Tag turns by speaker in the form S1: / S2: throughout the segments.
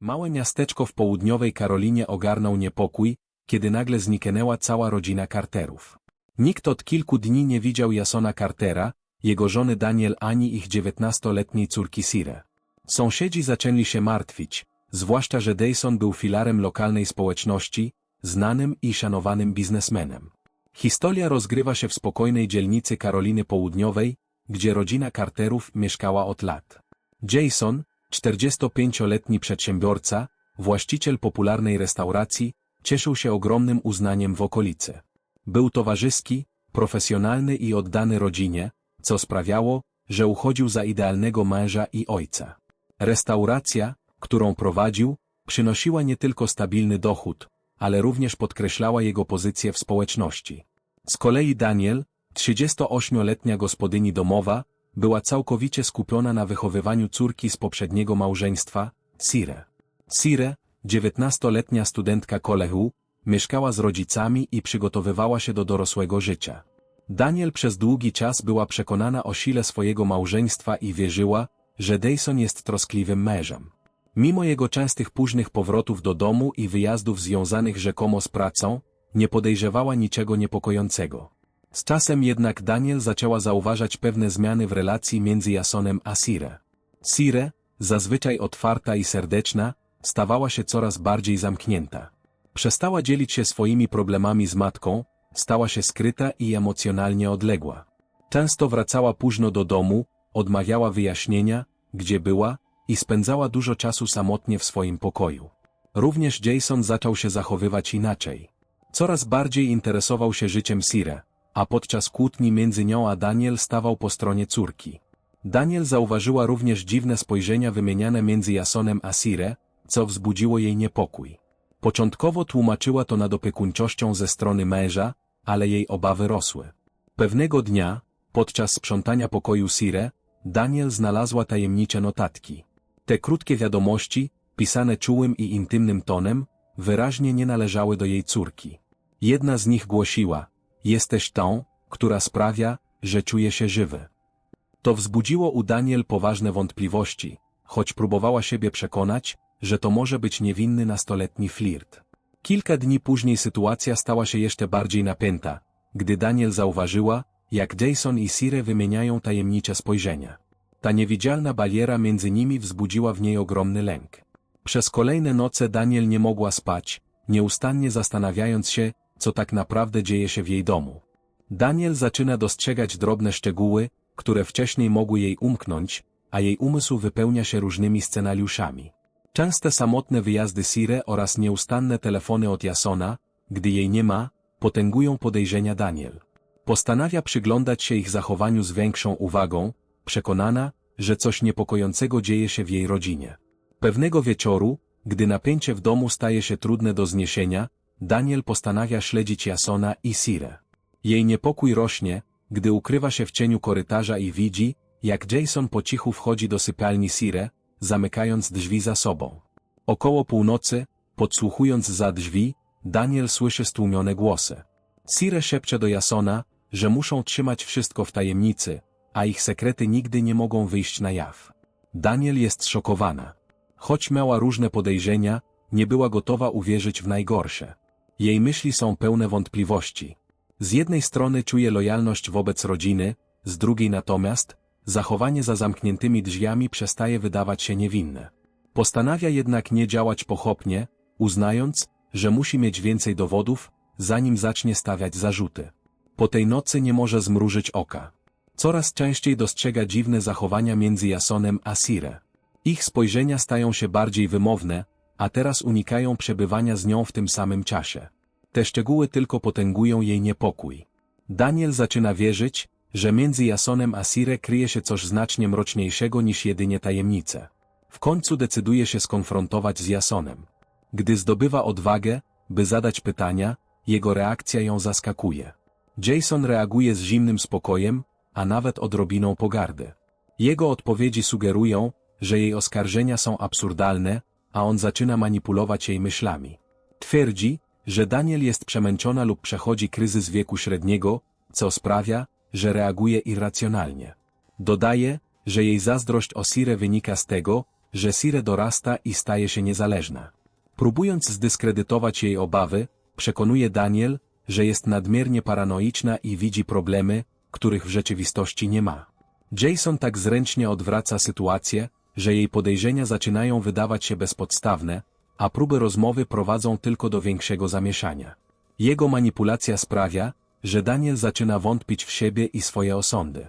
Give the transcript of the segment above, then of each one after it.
S1: Małe miasteczko w południowej Karolinie ogarnął niepokój, kiedy nagle zniknęła cała rodzina Carterów. Nikt od kilku dni nie widział Jasona Cartera, jego żony Daniel ani ich dziewiętnastoletniej córki Sire. Sąsiedzi zaczęli się martwić, zwłaszcza że Dayson był filarem lokalnej społeczności, znanym i szanowanym biznesmenem. Historia rozgrywa się w spokojnej dzielnicy Karoliny Południowej, gdzie rodzina Carterów mieszkała od lat. Jason, 45-letni przedsiębiorca, właściciel popularnej restauracji, cieszył się ogromnym uznaniem w okolicy. Był towarzyski, profesjonalny i oddany rodzinie, co sprawiało, że uchodził za idealnego męża i ojca. Restauracja, którą prowadził, przynosiła nie tylko stabilny dochód, ale również podkreślała jego pozycję w społeczności. Z kolei Daniel, 38-letnia gospodyni domowa, była całkowicie skupiona na wychowywaniu córki z poprzedniego małżeństwa, Sire. Sire, 19-letnia studentka kolegu, mieszkała z rodzicami i przygotowywała się do dorosłego życia. Daniel przez długi czas była przekonana o sile swojego małżeństwa i wierzyła, że Dayson jest troskliwym mężem. Mimo jego częstych późnych powrotów do domu i wyjazdów związanych rzekomo z pracą, nie podejrzewała niczego niepokojącego. Z czasem jednak Daniel zaczęła zauważać pewne zmiany w relacji między Jasonem a Sire. Sire, zazwyczaj otwarta i serdeczna, stawała się coraz bardziej zamknięta. Przestała dzielić się swoimi problemami z matką, stała się skryta i emocjonalnie odległa. Często wracała późno do domu, odmawiała wyjaśnienia, gdzie była, i spędzała dużo czasu samotnie w swoim pokoju. Również Jason zaczął się zachowywać inaczej. Coraz bardziej interesował się życiem Sire, a podczas kłótni między nią a Daniel stawał po stronie córki. Daniel zauważyła również dziwne spojrzenia wymieniane między Jasonem a Sire, co wzbudziło jej niepokój. Początkowo tłumaczyła to nadopiekuńczością ze strony męża, ale jej obawy rosły. Pewnego dnia, podczas sprzątania pokoju Sire, Daniel znalazła tajemnicze notatki. Te krótkie wiadomości, pisane czułym i intymnym tonem, wyraźnie nie należały do jej córki. Jedna z nich głosiła, jesteś tą, która sprawia, że czuje się żywy. To wzbudziło u Daniel poważne wątpliwości, choć próbowała siebie przekonać, że to może być niewinny nastoletni flirt. Kilka dni później sytuacja stała się jeszcze bardziej napięta, gdy Daniel zauważyła, jak Jason i Sire wymieniają tajemnicze spojrzenia. Ta niewidzialna bariera między nimi wzbudziła w niej ogromny lęk. Przez kolejne noce Daniel nie mogła spać, nieustannie zastanawiając się, co tak naprawdę dzieje się w jej domu. Daniel zaczyna dostrzegać drobne szczegóły, które wcześniej mogły jej umknąć, a jej umysł wypełnia się różnymi scenariuszami. Częste samotne wyjazdy Sire oraz nieustanne telefony od Jasona, gdy jej nie ma, potęgują podejrzenia Daniel. Postanawia przyglądać się ich zachowaniu z większą uwagą, przekonana, że coś niepokojącego dzieje się w jej rodzinie. Pewnego wieczoru, gdy napięcie w domu staje się trudne do zniesienia, Daniel postanawia śledzić Jasona i Sire. Jej niepokój rośnie, gdy ukrywa się w cieniu korytarza i widzi, jak Jason po cichu wchodzi do sypialni Sire, zamykając drzwi za sobą. Około północy, podsłuchując za drzwi, Daniel słyszy stłumione głosy. Sire szepcze do Jasona, że muszą trzymać wszystko w tajemnicy, a ich sekrety nigdy nie mogą wyjść na jaw. Daniel jest szokowana. Choć miała różne podejrzenia, nie była gotowa uwierzyć w najgorsze. Jej myśli są pełne wątpliwości. Z jednej strony czuje lojalność wobec rodziny, z drugiej natomiast, zachowanie za zamkniętymi drzwiami przestaje wydawać się niewinne. Postanawia jednak nie działać pochopnie, uznając, że musi mieć więcej dowodów, zanim zacznie stawiać zarzuty. Po tej nocy nie może zmrużyć oka. Coraz częściej dostrzega dziwne zachowania między Jasonem a Sire. Ich spojrzenia stają się bardziej wymowne, a teraz unikają przebywania z nią w tym samym czasie. Te szczegóły tylko potęgują jej niepokój. Daniel zaczyna wierzyć, że między Jasonem a Sire kryje się coś znacznie mroczniejszego niż jedynie tajemnice. W końcu decyduje się skonfrontować z Jasonem. Gdy zdobywa odwagę, by zadać pytania, jego reakcja ją zaskakuje. Jason reaguje z zimnym spokojem, a nawet odrobiną pogardy. Jego odpowiedzi sugerują, że jej oskarżenia są absurdalne, a on zaczyna manipulować jej myślami. Twierdzi, że Daniel jest przemęczona lub przechodzi kryzys wieku średniego, co sprawia, że reaguje irracjonalnie. Dodaje, że jej zazdrość o Sire wynika z tego, że Sire dorasta i staje się niezależna. Próbując zdyskredytować jej obawy, przekonuje Daniel, że jest nadmiernie paranoiczna i widzi problemy, których w rzeczywistości nie ma. Jason tak zręcznie odwraca sytuację, że jej podejrzenia zaczynają wydawać się bezpodstawne, a próby rozmowy prowadzą tylko do większego zamieszania. Jego manipulacja sprawia, że Daniel zaczyna wątpić w siebie i swoje osądy.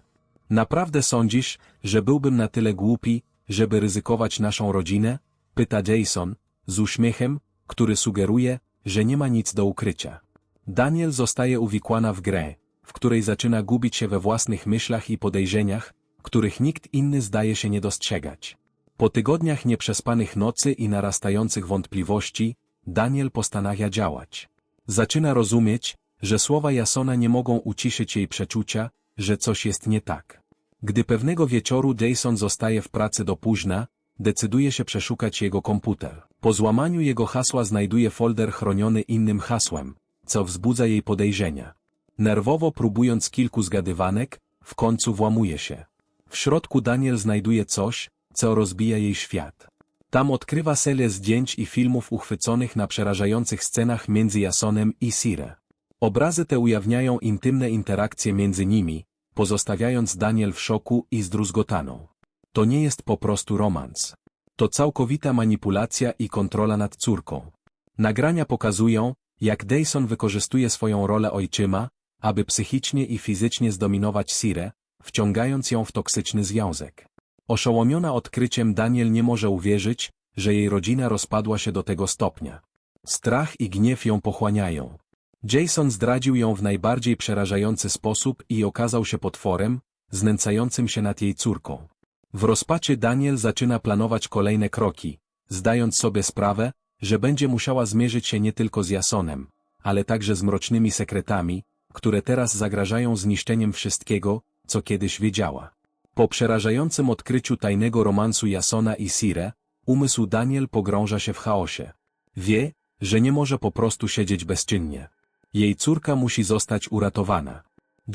S1: Naprawdę sądzisz, że byłbym na tyle głupi, żeby ryzykować naszą rodzinę? Pyta Jason, z uśmiechem, który sugeruje, że nie ma nic do ukrycia. Daniel zostaje uwikłana w grę, w której zaczyna gubić się we własnych myślach i podejrzeniach, których nikt inny zdaje się nie dostrzegać. Po tygodniach nieprzespanych nocy i narastających wątpliwości, Daniel postanawia działać. Zaczyna rozumieć, że słowa Jasona nie mogą uciszyć jej przeczucia, że coś jest nie tak. Gdy pewnego wieczoru Jason zostaje w pracy do późna, decyduje się przeszukać jego komputer. Po złamaniu jego hasła znajduje folder chroniony innym hasłem, co wzbudza jej podejrzenia. Nerwowo próbując kilku zgadywanek, w końcu włamuje się. W środku Daniel znajduje coś, co rozbija jej świat. Tam odkrywa serię zdjęć i filmów uchwyconych na przerażających scenach między Jasonem i Sire. Obrazy te ujawniają intymne interakcje między nimi, pozostawiając Daniel w szoku i zdruzgotaną. To nie jest po prostu romans. To całkowita manipulacja i kontrola nad córką. Nagrania pokazują, jak Dayson wykorzystuje swoją rolę ojczyma, aby psychicznie i fizycznie zdominować Sire, wciągając ją w toksyczny związek. Oszołomiona odkryciem Daniel nie może uwierzyć, że jej rodzina rozpadła się do tego stopnia. Strach i gniew ją pochłaniają. Jason zdradził ją w najbardziej przerażający sposób i okazał się potworem, znęcającym się nad jej córką. W rozpaczy Daniel zaczyna planować kolejne kroki, zdając sobie sprawę, że będzie musiała zmierzyć się nie tylko z Jasonem, ale także z mrocznymi sekretami, które teraz zagrażają zniszczeniem wszystkiego, co kiedyś wiedziała. Po przerażającym odkryciu tajnego romansu Jasona i Sire, umysł Daniel pogrąża się w chaosie. Wie, że nie może po prostu siedzieć bezczynnie. Jej córka musi zostać uratowana.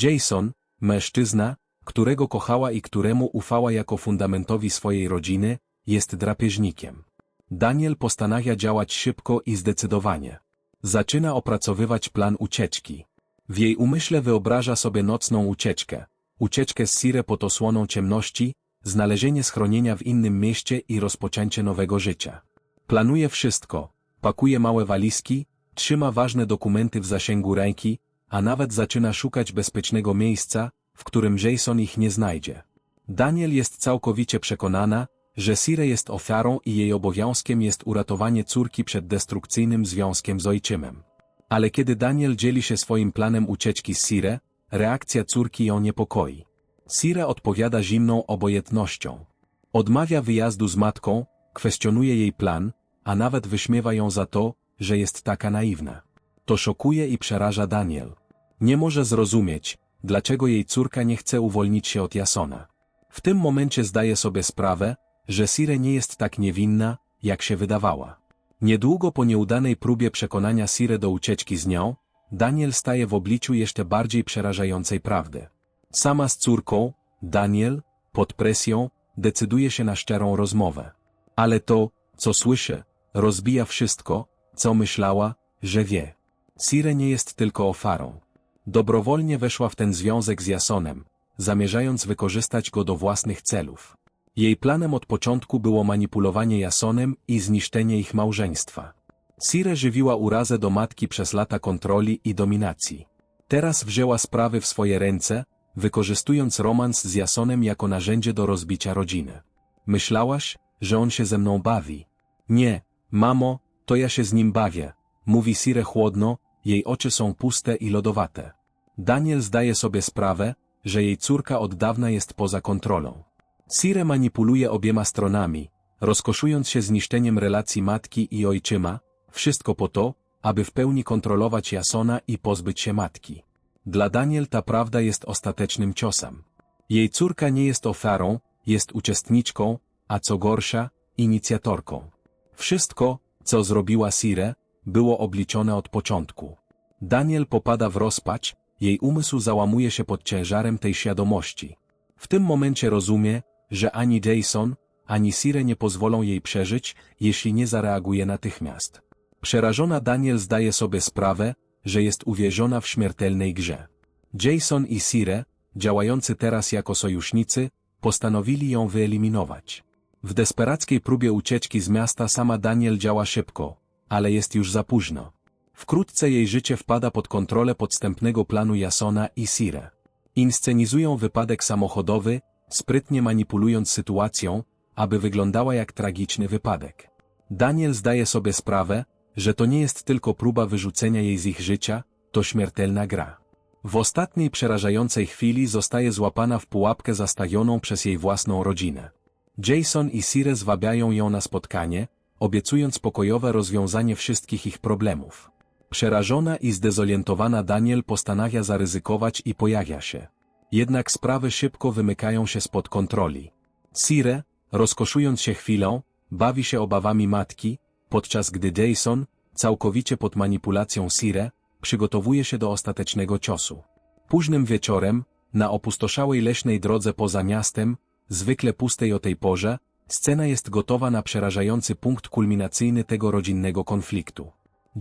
S1: Jason, mężczyzna, którego kochała i któremu ufała jako fundamentowi swojej rodziny, jest drapieżnikiem. Daniel postanawia działać szybko i zdecydowanie. Zaczyna opracowywać plan ucieczki. W jej umyśle wyobraża sobie nocną ucieczkę, ucieczkę z Sire pod osłoną ciemności, znalezienie schronienia w innym mieście i rozpoczęcie nowego życia. Planuje wszystko, pakuje małe walizki, trzyma ważne dokumenty w zasięgu ręki, a nawet zaczyna szukać bezpiecznego miejsca, w którym Jason ich nie znajdzie. Daniel jest całkowicie przekonana, że Sire jest ofiarą i jej obowiązkiem jest uratowanie córki przed destrukcyjnym związkiem z ojczymem. Ale kiedy Daniel dzieli się swoim planem ucieczki z Sire, reakcja córki ją niepokoi. Sire odpowiada zimną obojętnością. Odmawia wyjazdu z matką, kwestionuje jej plan, a nawet wyśmiewa ją za to, że jest taka naiwna. To szokuje i przeraża Daniel. Nie może zrozumieć, dlaczego jej córka nie chce uwolnić się od Jasona. W tym momencie zdaje sobie sprawę, że Sire nie jest tak niewinna, jak się wydawała. Niedługo po nieudanej próbie przekonania Sire do ucieczki z nią, Daniel staje w obliczu jeszcze bardziej przerażającej prawdy. Sama z córką, Daniel, pod presją, decyduje się na szczerą rozmowę. Ale to, co słyszy, rozbija wszystko, co myślała, że wie. Sire nie jest tylko ofarą. Dobrowolnie weszła w ten związek z Jasonem, zamierzając wykorzystać go do własnych celów. Jej planem od początku było manipulowanie Jasonem i zniszczenie ich małżeństwa. Sire żywiła urazę do matki przez lata kontroli i dominacji. Teraz wzięła sprawy w swoje ręce, wykorzystując romans z Jasonem jako narzędzie do rozbicia rodziny. Myślałaś, że on się ze mną bawi? Nie, mamo, to ja się z nim bawię, mówi Sire chłodno, jej oczy są puste i lodowate. Daniel zdaje sobie sprawę, że jej córka od dawna jest poza kontrolą. Sire manipuluje obiema stronami, rozkoszując się zniszczeniem relacji matki i ojczyma, wszystko po to, aby w pełni kontrolować Jasona i pozbyć się matki. Dla Daniel ta prawda jest ostatecznym ciosem. Jej córka nie jest ofiarą, jest uczestniczką, a co gorsza, inicjatorką. Wszystko, co zrobiła Sire, było obliczone od początku. Daniel popada w rozpacz, jej umysł załamuje się pod ciężarem tej świadomości. W tym momencie rozumie, że ani Jason, ani Sire nie pozwolą jej przeżyć, jeśli nie zareaguje natychmiast. Przerażona Daniel zdaje sobie sprawę, że jest uwieziona w śmiertelnej grze. Jason i Sire, działający teraz jako sojusznicy, postanowili ją wyeliminować. W desperackiej próbie ucieczki z miasta sama Daniel działa szybko, ale jest już za późno. Wkrótce jej życie wpada pod kontrolę podstępnego planu Jasona i Sire. Inscenizują wypadek samochodowy, sprytnie manipulując sytuacją, aby wyglądała jak tragiczny wypadek. Daniel zdaje sobie sprawę, że to nie jest tylko próba wyrzucenia jej z ich życia, to śmiertelna gra. W ostatniej przerażającej chwili zostaje złapana w pułapkę zastawioną przez jej własną rodzinę. Jason i Sire zwabiają ją na spotkanie, obiecując pokojowe rozwiązanie wszystkich ich problemów. Przerażona i zdezorientowana Daniel postanawia zaryzykować i pojawia się. Jednak sprawy szybko wymykają się spod kontroli. Sire, rozkoszując się chwilą, bawi się obawami matki, podczas gdy Jason, całkowicie pod manipulacją Sire, przygotowuje się do ostatecznego ciosu. Późnym wieczorem, na opustoszałej leśnej drodze poza miastem, zwykle pustej o tej porze, scena jest gotowa na przerażający punkt kulminacyjny tego rodzinnego konfliktu.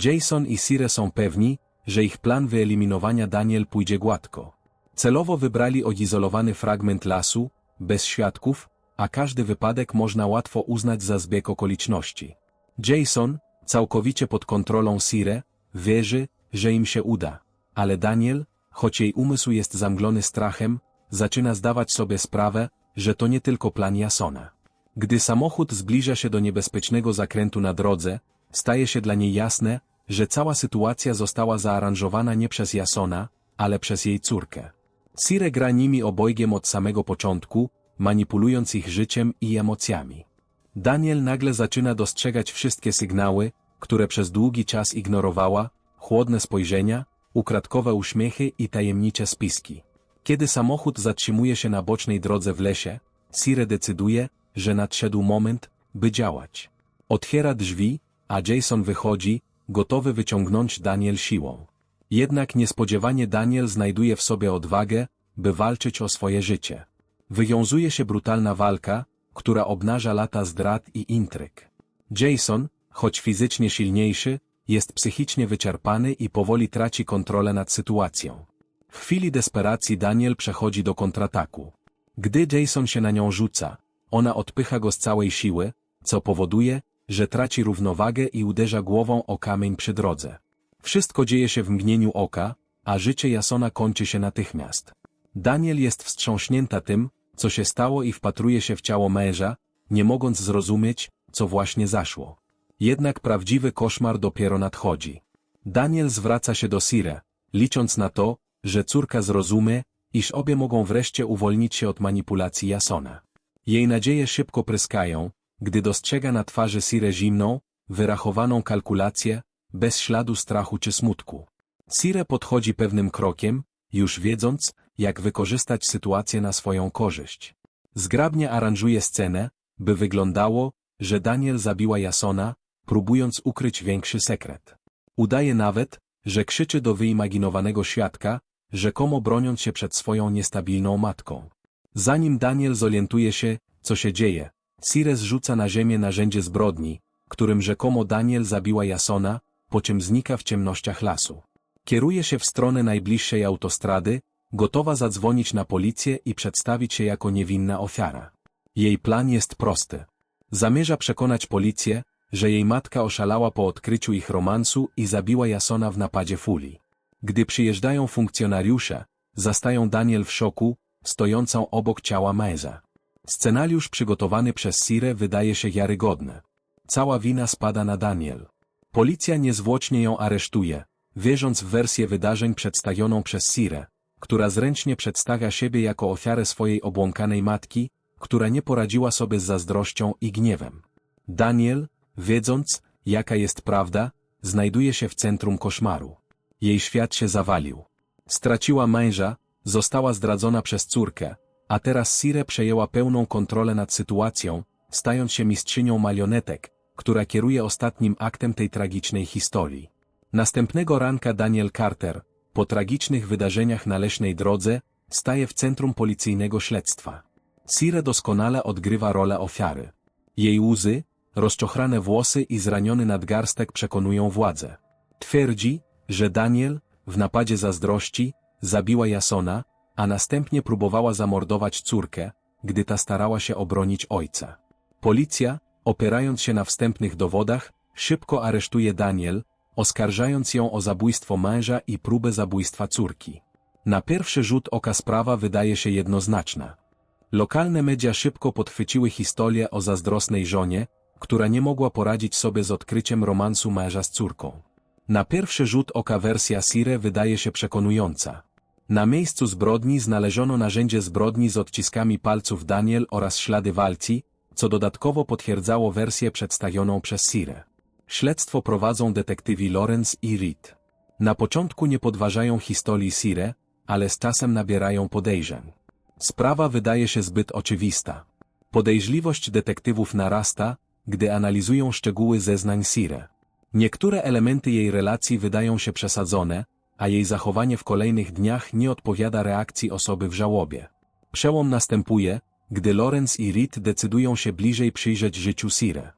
S1: Jason i Sire są pewni, że ich plan wyeliminowania Daniel pójdzie gładko. Celowo wybrali odizolowany fragment lasu, bez świadków, a każdy wypadek można łatwo uznać za zbieg okoliczności. Jason, całkowicie pod kontrolą Sire, wierzy, że im się uda, ale Daniel, choć jej umysł jest zamglony strachem, zaczyna zdawać sobie sprawę, że to nie tylko plan Jasona. Gdy samochód zbliża się do niebezpiecznego zakrętu na drodze, staje się dla niej jasne, że cała sytuacja została zaaranżowana nie przez Jasona, ale przez jej córkę. Sire gra nimi obojgiem od samego początku, manipulując ich życiem i emocjami. Daniel nagle zaczyna dostrzegać wszystkie sygnały, które przez długi czas ignorowała, chłodne spojrzenia, ukradkowe uśmiechy i tajemnicze spiski. Kiedy samochód zatrzymuje się na bocznej drodze w lesie, Sire decyduje, że nadszedł moment, by działać. Otwiera drzwi, a Jason wychodzi, gotowy wyciągnąć Daniel siłą. Jednak niespodziewanie Daniel znajduje w sobie odwagę, by walczyć o swoje życie. Wywiązuje się brutalna walka, która obnaża lata zdrad i intryg. Jason, choć fizycznie silniejszy, jest psychicznie wyczerpany i powoli traci kontrolę nad sytuacją. W chwili desperacji Daniel przechodzi do kontrataku. Gdy Jason się na nią rzuca, ona odpycha go z całej siły, co powoduje, że traci równowagę i uderza głową o kamień przy drodze. Wszystko dzieje się w mgnieniu oka, a życie Jasona kończy się natychmiast. Daniel jest wstrząśnięta tym, co się stało i wpatruje się w ciało męża, nie mogąc zrozumieć, co właśnie zaszło. Jednak prawdziwy koszmar dopiero nadchodzi. Daniel zwraca się do Sire, licząc na to, że córka zrozumie, iż obie mogą wreszcie uwolnić się od manipulacji Jasona. Jej nadzieje szybko pryskają, gdy dostrzega na twarzy Sire zimną, wyrachowaną kalkulację, bez śladu strachu czy smutku. Sire podchodzi pewnym krokiem, już wiedząc, jak wykorzystać sytuację na swoją korzyść. Zgrabnie aranżuje scenę, by wyglądało, że Daniel zabiła Jasona, próbując ukryć większy sekret. Udaje nawet, że krzyczy do wyimaginowanego świadka, rzekomo broniąc się przed swoją niestabilną matką. Zanim Daniel zorientuje się, co się dzieje, Sires rzuca na ziemię narzędzie zbrodni, którym rzekomo Daniel zabiła Jasona, po czym znika w ciemnościach lasu. Kieruje się w stronę najbliższej autostrady, gotowa zadzwonić na policję i przedstawić się jako niewinna ofiara. Jej plan jest prosty. Zamierza przekonać policję, że jej matka oszalała po odkryciu ich romansu i zabiła Jasona w napadzie fuli. Gdy przyjeżdżają funkcjonariusze, zastają Daniel w szoku, stojącą obok ciała męża. Scenariusz przygotowany przez Sire wydaje się wiarygodny. Cała wina spada na Daniel. Policja niezwłocznie ją aresztuje, wierząc w wersję wydarzeń przedstawioną przez Sire, która zręcznie przedstawia siebie jako ofiarę swojej obłąkanej matki, która nie poradziła sobie z zazdrością i gniewem. Daniel, wiedząc, jaka jest prawda, znajduje się w centrum koszmaru. Jej świat się zawalił. Straciła męża, została zdradzona przez córkę, a teraz Sire przejęła pełną kontrolę nad sytuacją, stając się mistrzynią marionetek, która kieruje ostatnim aktem tej tragicznej historii. Następnego ranka Daniel Carter, po tragicznych wydarzeniach na leśnej drodze, staje w centrum policyjnego śledztwa. Sire doskonale odgrywa rolę ofiary. Jej łzy, rozczochrane włosy i zraniony nadgarstek przekonują władzę. Twierdzi, że Daniel, w napadzie zazdrości, zabiła Jasona, a następnie próbowała zamordować córkę, gdy ta starała się obronić ojca. Policja, opierając się na wstępnych dowodach, szybko aresztuje Daniel, oskarżając ją o zabójstwo męża i próbę zabójstwa córki. Na pierwszy rzut oka sprawa wydaje się jednoznaczna. Lokalne media szybko podchwyciły historię o zazdrosnej żonie, która nie mogła poradzić sobie z odkryciem romansu męża z córką. Na pierwszy rzut oka wersja Sire wydaje się przekonująca. Na miejscu zbrodni znaleziono narzędzie zbrodni z odciskami palców Daniel oraz ślady walki, co dodatkowo potwierdzało wersję przedstawioną przez Sire. Śledztwo prowadzą detektywi Lorenz i Reed. Na początku nie podważają historii Sire, ale z czasem nabierają podejrzeń. Sprawa wydaje się zbyt oczywista. Podejrzliwość detektywów narasta, gdy analizują szczegóły zeznań Sire. Niektóre elementy jej relacji wydają się przesadzone, a jej zachowanie w kolejnych dniach nie odpowiada reakcji osoby w żałobie. Przełom następuje, gdy Lorenz i Reed decydują się bliżej przyjrzeć życiu Sire.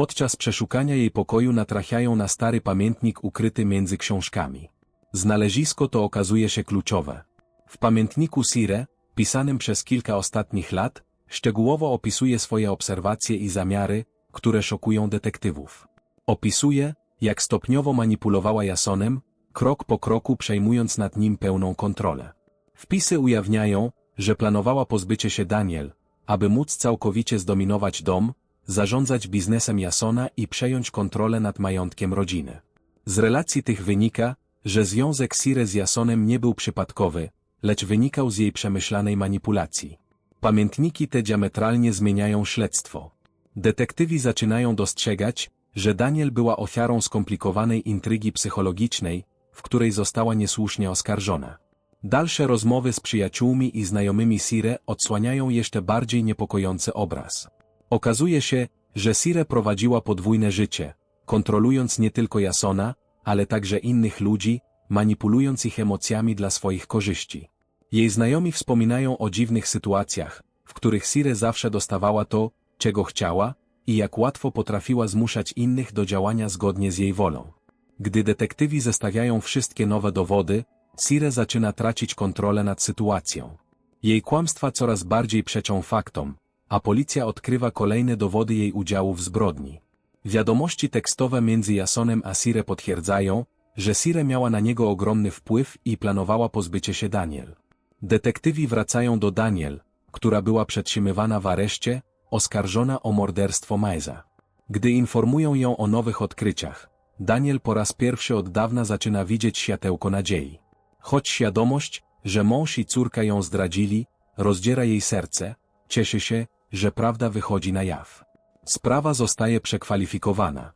S1: Podczas przeszukania jej pokoju natrafiają na stary pamiętnik ukryty między książkami. Znalezisko to okazuje się kluczowe. W pamiętniku Sire, pisanym przez kilka ostatnich lat, szczegółowo opisuje swoje obserwacje i zamiary, które szokują detektywów. Opisuje, jak stopniowo manipulowała Jasonem, krok po kroku przejmując nad nim pełną kontrolę. Wpisy ujawniają, że planowała pozbycie się Daniel, aby móc całkowicie zdominować dom, zarządzać biznesem Jasona i przejąć kontrolę nad majątkiem rodziny. Z relacji tych wynika, że związek Sire z Jasonem nie był przypadkowy, lecz wynikał z jej przemyślanej manipulacji. Pamiętniki te diametralnie zmieniają śledztwo. Detektywi zaczynają dostrzegać, że Daniel była ofiarą skomplikowanej intrygi psychologicznej, w której została niesłusznie oskarżona. Dalsze rozmowy z przyjaciółmi i znajomymi Sire odsłaniają jeszcze bardziej niepokojący obraz. Okazuje się, że Sire prowadziła podwójne życie, kontrolując nie tylko Jasona, ale także innych ludzi, manipulując ich emocjami dla swoich korzyści. Jej znajomi wspominają o dziwnych sytuacjach, w których Sire zawsze dostawała to, czego chciała, i jak łatwo potrafiła zmuszać innych do działania zgodnie z jej wolą. Gdy detektywi zestawiają wszystkie nowe dowody, Sire zaczyna tracić kontrolę nad sytuacją. Jej kłamstwa coraz bardziej przeczą faktom, a policja odkrywa kolejne dowody jej udziału w zbrodni. Wiadomości tekstowe między Jasonem a Sire potwierdzają, że Sire miała na niego ogromny wpływ i planowała pozbycie się Daniel. Detektywi wracają do Daniel, która była przetrzymywana w areszcie, oskarżona o morderstwo Majza. Gdy informują ją o nowych odkryciach, Daniel po raz pierwszy od dawna zaczyna widzieć światełko nadziei. Choć świadomość, że mąż i córka ją zdradzili, rozdziera jej serce, cieszy się, że prawda wychodzi na jaw. Sprawa zostaje przekwalifikowana.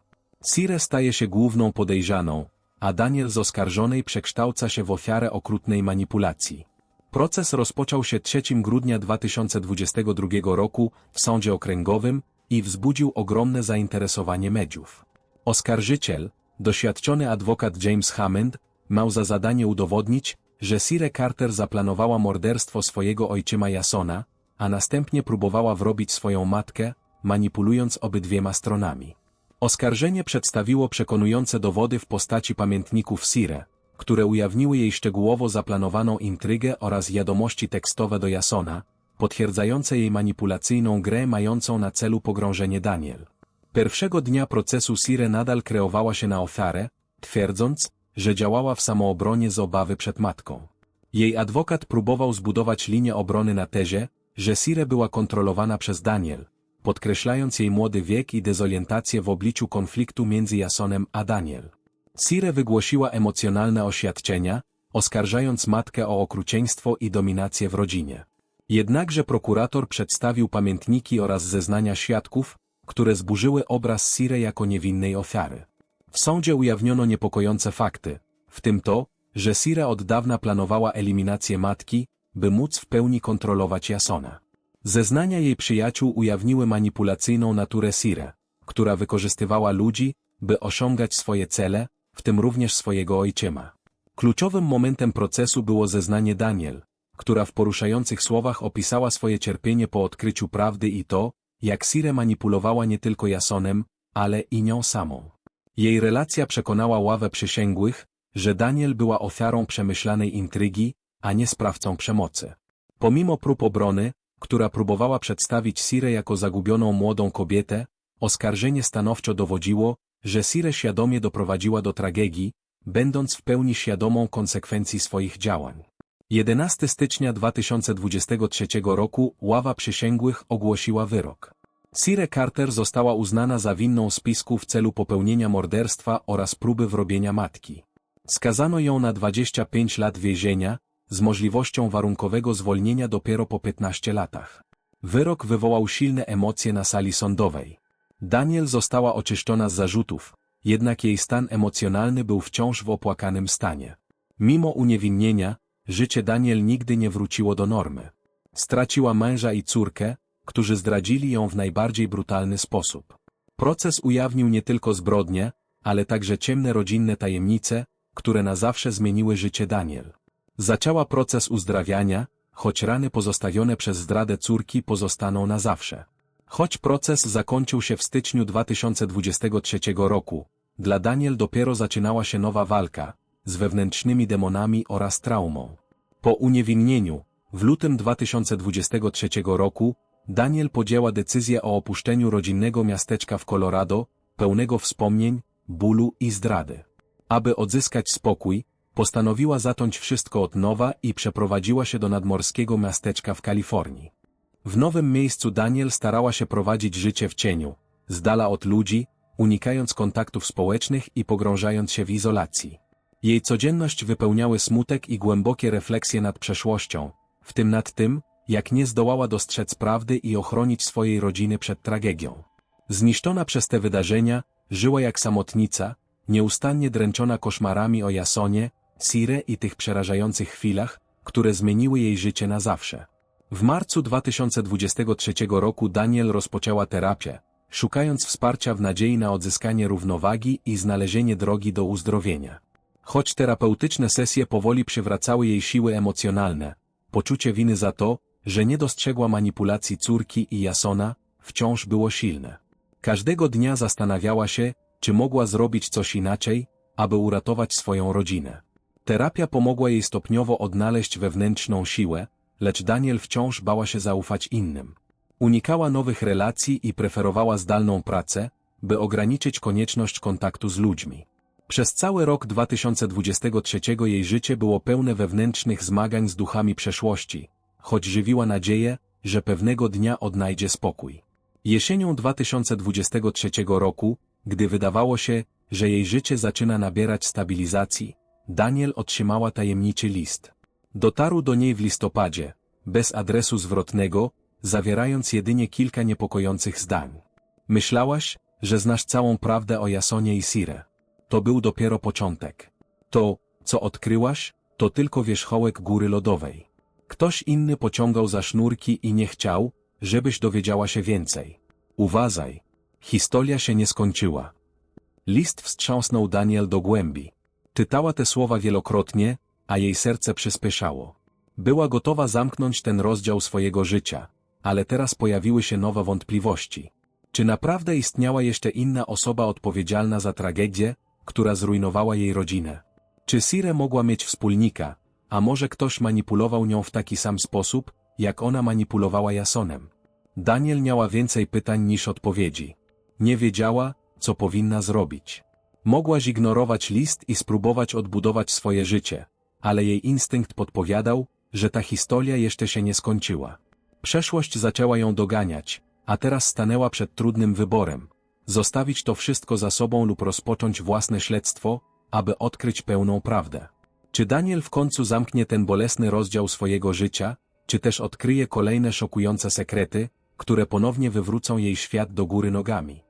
S1: Sire staje się główną podejrzaną, a Daniel z oskarżonej przekształca się w ofiarę okrutnej manipulacji. Proces rozpoczął się 3 grudnia 2022 roku w sądzie okręgowym i wzbudził ogromne zainteresowanie mediów. Oskarżyciel, doświadczony adwokat James Hammond, miał za zadanie udowodnić, że Sire Carter zaplanowała morderstwo swojego ojczyma Jasona, a następnie próbowała wrobić swoją matkę, manipulując obydwiema stronami. Oskarżenie przedstawiło przekonujące dowody w postaci pamiętników Sire, które ujawniły jej szczegółowo zaplanowaną intrygę oraz wiadomości tekstowe do Jasona, potwierdzające jej manipulacyjną grę mającą na celu pogrążenie Daniel. Pierwszego dnia procesu Sire nadal kreowała się na ofiarę, twierdząc, że działała w samoobronie z obawy przed matką. Jej adwokat próbował zbudować linię obrony na tezie, że Sire była kontrolowana przez Daniel, podkreślając jej młody wiek i dezorientację w obliczu konfliktu między Jasonem a Daniel. Sire wygłosiła emocjonalne oświadczenia, oskarżając matkę o okrucieństwo i dominację w rodzinie. Jednakże prokurator przedstawił pamiętniki oraz zeznania świadków, które zburzyły obraz Sire jako niewinnej ofiary. W sądzie ujawniono niepokojące fakty, w tym to, że Sire od dawna planowała eliminację matki, by móc w pełni kontrolować Jasona. Zeznania jej przyjaciół ujawniły manipulacyjną naturę Sire, która wykorzystywała ludzi, by osiągać swoje cele, w tym również swojego ojczyma. Kluczowym momentem procesu było zeznanie Daniel, która w poruszających słowach opisała swoje cierpienie po odkryciu prawdy i to, jak Sire manipulowała nie tylko Jasonem, ale i nią samą. Jej relacja przekonała ławę przysięgłych, że Daniel była ofiarą przemyślanej intrygi, a nie sprawcą przemocy. Pomimo prób obrony, która próbowała przedstawić Sirę jako zagubioną młodą kobietę, oskarżenie stanowczo dowodziło, że Sirę świadomie doprowadziła do tragedii, będąc w pełni świadomą konsekwencji swoich działań. 11 stycznia 2023 roku ława przysięgłych ogłosiła wyrok. Sire Carter została uznana za winną spisku w celu popełnienia morderstwa oraz próby wrobienia matki. Skazano ją na 25 lat więzienia, z możliwością warunkowego zwolnienia dopiero po 15 latach. Wyrok wywołał silne emocje na sali sądowej. Daniel została oczyszczona z zarzutów, jednak jej stan emocjonalny był wciąż w opłakanym stanie. Mimo uniewinnienia, życie Daniel nigdy nie wróciło do normy. Straciła męża i córkę, którzy zdradzili ją w najbardziej brutalny sposób. Proces ujawnił nie tylko zbrodnie, ale także ciemne rodzinne tajemnice, które na zawsze zmieniły życie Daniel. Zaczęła proces uzdrawiania, choć rany pozostawione przez zdradę córki pozostaną na zawsze. Choć proces zakończył się w styczniu 2023 roku, dla Daniel dopiero zaczynała się nowa walka z wewnętrznymi demonami oraz traumą. Po uniewinnieniu, w lutym 2023 roku, Daniel podjęła decyzję o opuszczeniu rodzinnego miasteczka w Colorado, pełnego wspomnień, bólu i zdrady. Aby odzyskać spokój, postanowiła zacząć wszystko od nowa i przeprowadziła się do nadmorskiego miasteczka w Kalifornii. W nowym miejscu Daniel starała się prowadzić życie w cieniu, z dala od ludzi, unikając kontaktów społecznych i pogrążając się w izolacji. Jej codzienność wypełniały smutek i głębokie refleksje nad przeszłością, w tym nad tym, jak nie zdołała dostrzec prawdy i ochronić swojej rodziny przed tragedią. Zniszczona przez te wydarzenia, żyła jak samotnica, nieustannie dręczona koszmarami o Jasonie, Sire i tych przerażających chwilach, które zmieniły jej życie na zawsze. W marcu 2023 roku Daniel rozpoczęła terapię, szukając wsparcia w nadziei na odzyskanie równowagi i znalezienie drogi do uzdrowienia. Choć terapeutyczne sesje powoli przywracały jej siły emocjonalne, poczucie winy za to, że nie dostrzegła manipulacji córki i Jasona, wciąż było silne. Każdego dnia zastanawiała się, czy mogła zrobić coś inaczej, aby uratować swoją rodzinę. Terapia pomogła jej stopniowo odnaleźć wewnętrzną siłę, lecz Daniel wciąż bała się zaufać innym. Unikała nowych relacji i preferowała zdalną pracę, by ograniczyć konieczność kontaktu z ludźmi. Przez cały rok 2023 jej życie było pełne wewnętrznych zmagań z duchami przeszłości, choć żywiła nadzieję, że pewnego dnia odnajdzie spokój. Jesienią 2023 roku, gdy wydawało się, że jej życie zaczyna nabierać stabilizacji, Daniel otrzymała tajemniczy list. Dotarł do niej w listopadzie, bez adresu zwrotnego, zawierając jedynie kilka niepokojących zdań. Myślałaś, że znasz całą prawdę o Jasonie i Sire. To był dopiero początek. To, co odkryłaś, to tylko wierzchołek góry lodowej. Ktoś inny pociągał za sznurki i nie chciał, żebyś dowiedziała się więcej. Uważaj. Historia się nie skończyła. List wstrząsnął Daniel do głębi. Czytała te słowa wielokrotnie, a jej serce przyspieszało. Była gotowa zamknąć ten rozdział swojego życia, ale teraz pojawiły się nowe wątpliwości. Czy naprawdę istniała jeszcze inna osoba odpowiedzialna za tragedię, która zrujnowała jej rodzinę? Czy Sire mogła mieć wspólnika, a może ktoś manipulował nią w taki sam sposób, jak ona manipulowała Jasonem? Daniel miała więcej pytań niż odpowiedzi. Nie wiedziała, co powinna zrobić. Mogła zignorować list i spróbować odbudować swoje życie, ale jej instynkt podpowiadał, że ta historia jeszcze się nie skończyła. Przeszłość zaczęła ją doganiać, a teraz stanęła przed trudnym wyborem. Zostawić to wszystko za sobą lub rozpocząć własne śledztwo, aby odkryć pełną prawdę. Czy Daniel w końcu zamknie ten bolesny rozdział swojego życia, czy też odkryje kolejne szokujące sekrety, które ponownie wywrócą jej świat do góry nogami?